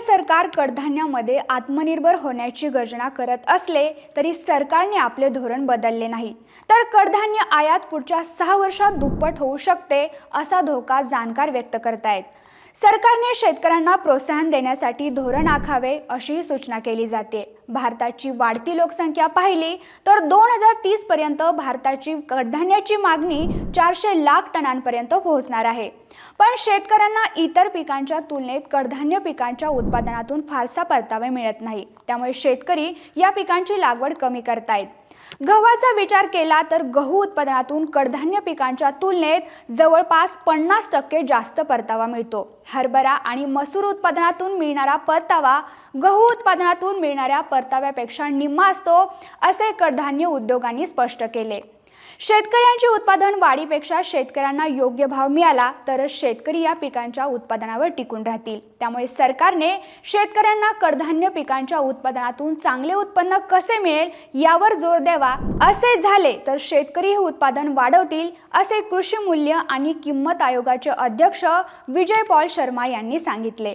सरकार कडधान्यामध्ये आत्मनिर्भर होण्याची गर्जना करत असले तरी सरकारने आपले धोरण बदलले नाही. तर कडधान्य आयात पुढच्या सहा वर्षात दुप्पट होऊ शकते असा धोका जाणकार व्यक्त करतायत. सरकारने शेतकऱ्यांना प्रोत्साहन देण्यासाठी धोरण आखावे अशीही सूचना केली जाते. भारताची वाढती लोकसंख्या पाहिली तर दोन हजार तीस पर्यंत भारताची कडधान्याची मागणी चारशे लाख टनांपर्यंत पोहोचणार आहे. पण शेतकऱ्यांना इतर पिकांच्या तुलनेत कडधान्य पिकांच्या उत्पादनातून फारसा परतावा मिळत नाही. त्यामुळे शेतकरी या पिकांची लागवड कमी करतायत. गव्हाचा विचार केला तर गहू उत्पादनातून कडधान्य पिकांच्या तुलनेत जवळपास पन्नास टक्के जास्त परतावा मिळतो. हरभरा आणि मसूर उत्पादनातून मिळणारा परतावा गहू उत्पादनातून मिळणाऱ्या परताव्यापेक्षा निम्मा असतो असे कडधान्य उद्योगांनी स्पष्ट केले. शेतकऱ्यांची उत्पादन वाढीपेक्षा शेतकऱ्यांना योग्य भाव मिळाला तरच शेतकरी या पिकांच्या उत्पादनावर टिकून राहतील. त्यामुळे सरकारने शेतकऱ्यांना कडधान्य पिकांच्या उत्पादनातून चांगले उत्पन्न कसे मिळेल यावर जोर द्यावा. असे झाले तर शेतकरी हे उत्पादन वाढवतील असे कृषी मूल्य आणि किंमत आयोगाचे अध्यक्ष विजय पॉल शर्मा यांनी सांगितले.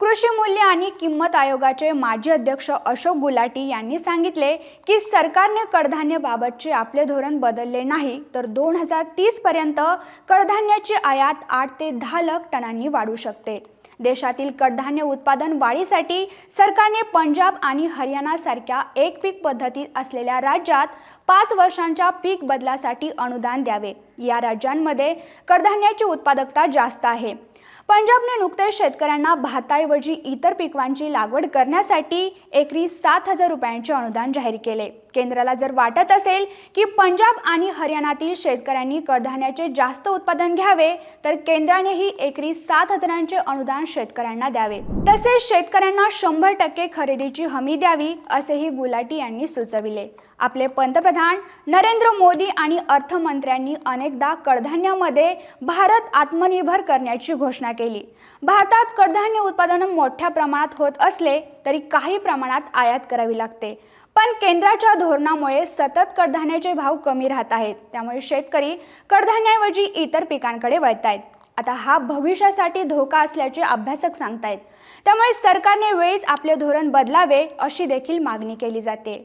कृषी मूल्य आणि किंमत आयोगाचे माजी अध्यक्ष अशोक गुलाटी यांनी सांगितले की सरकारने कडधान्याबाबतचे आपले धोरण बदलले नाही तर दोन हजार तीसपर्यंत कडधान्याची आयात आठ ते दहा लाख टनांनी वाढू शकते. देशातील कडधान्य उत्पादन वाढीसाठी सरकारने पंजाब आणि हरियाणासारख्या एक पीक पद्धतीत असलेल्या राज्यात पाच वर्षांच्या पीक बदलासाठी अनुदान द्यावे. या राज्यांमध्ये कडधान्याची उत्पादकता जास्त आहे. पंजाबने नुकतेच शेतकऱ्यांना भाताऐवजी इतर पिकांची लागवड करण्यासाठी एकरी सात हजार रुपयांचे अनुदान जाहीर केले. केंद्राला जर वाटत असेल की पंजाब आणि हरियाणातील शेतकऱ्यांनी कडधान्याचे जास्त उत्पादन घ्यावे तर केंद्रानेही एकरी सात हजारांचे अनुदान शेतकऱ्यांना द्यावे. तसेच शेतकऱ्यांना शंभर टक्के खरेदीची हमी द्यावी असेही गुलाटी यांनी सुचविले. आपले पंतप्रधान नरेंद्र मोदी आणि अर्थमंत्र्यांनी अनेकदा कडधान्यामध्ये भारत आत्मनिर्भर करण्याची घोषणा केली. भारतात कडधान्य उत्पादन मोठ्या प्रमाणात होत असले तरी काही प्रमाणात आयात करावी लागते. पण केंद्राच्या धोरणामुळे सतत कडधान्याचे भाव कमी राहत आहेत. त्यामुळे शेतकरी कडधान्याऐवजी इतर पिकांकडे वळत आहेत आता हा भविष्यासाठी धोका असल्याचे अभ्यासक सांगतायत. त्यामुळे सरकारने वेळीच आपले धोरण बदलावे अशी देखील मागणी केली जाते.